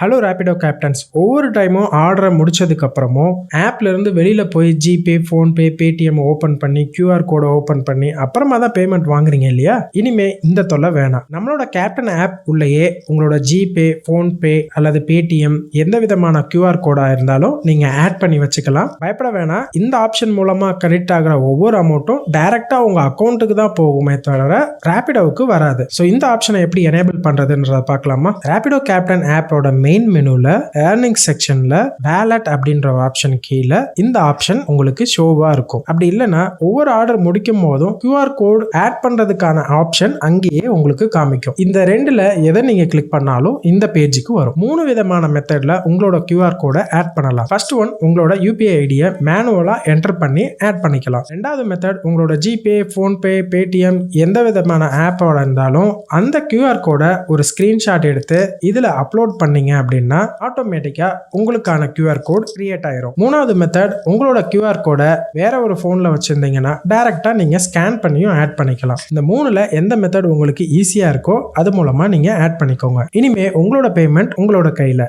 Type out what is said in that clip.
Hello Rapido captains ஒவ்வொரு டைமும் ஆர்டரை முடிச்சதுக்கப்புறமும் ஆப்லேருந்து வெளியில் போய் ஜிபே ஃபோன்பே பேடிஎம் ஓப்பன் பண்ணி கியூஆர் கோடை ஓப்பன் பண்ணி அப்புறமா தான் பேமெண்ட் வாங்குறீங்க இல்லையா? இனிமே இந்த தொல்லை வேணாம். நம்மளோட கேப்டன் ஆப் உள்ளேயே உங்களோட ஜிபே ஃபோன்பே அல்லது பேடிஎம் எந்த விதமான கியூஆர் கோடாக இருந்தாலும் நீங்கள் ஆட் பண்ணி வச்சுக்கலாம். பயப்பட வேணாம். இந்த ஆப்ஷன் மூலமாக கனெக்ட் ஆகிற ஒவ்வொரு அமௌண்ட்டும் டைரெக்டாக உங்கள் அக்கௌண்ட்டுக்கு தான் போகுமே தவிர ரேபிடோவுக்கு வராது. ஸோ இந்த ஆப்ஷனை எப்படி எனேபிள் பண்ணுறதுன்றதை பார்க்கலாமா? ரேபிடோ கேப்டன் ஆப்போட மெயின் மெயின் மெனுல ஏர்னிங் செக்ஷன்ல வேலட் அப்படின்ற ஆப்ஷன் கீழே இந்த ஆப்ஷன் உங்களுக்கு ஷோவா இருக்கும். அப்படி இல்லைன்னா ஒவ்வொரு ஆர்டர் முடிக்கும் போதும் கியூஆர் கோட் ஆட் பண்றதுக்கான ஆப்ஷன் அங்கேயே உங்களுக்கு காமிக்கும். இந்த ரெண்டுல எதை நீங்க கிளிக் பண்ணாலும் இந்த பேஜுக்கு வரும். மூணு விதமான மெத்தட்ல உங்களோட கியூஆர் கோடை ஆட் பண்ணலாம். ஃபர்ஸ்ட் ஒன் உங்களோட யூபிஐ ஐடியை மேனுவலா என்டர் பண்ணி ஆட் பண்ணிக்கலாம். ரெண்டாவது மெத்தட் உங்களோட ஜிபே ஃபோன்பே பேடிஎம் எந்த விதமான ஆப்போட இருந்தாலும் அந்த கியூஆர் கோடை ஒரு ஸ்கிரீன்ஷாட் எடுத்து இதுல அப்லோட் பண்ணீங்க அப்படின்னா ஆட்டோமேட்டிக்கா உங்களுக்கான கியூஆர் கோட் கிரியேட் ஆயிரும். மூணாவது மெத்தட் உங்களோட கியூஆர் கோடை வேற ஒரு போன்ல வச்சிருந்தீங்கன்னா டைரக்டா நீங்க ஸ்கேன் பண்ணியும் ஆட் பண்ணிக்கலாம். இந்த மூணுல எந்த மெத்தட் உங்களுக்கு ஈஸியா இருக்கோ அது மூலமா நீங்க ஆட் பண்ணிக்கோங்க. இனிமே உங்களோட பேமெண்ட் உங்களோட கையில.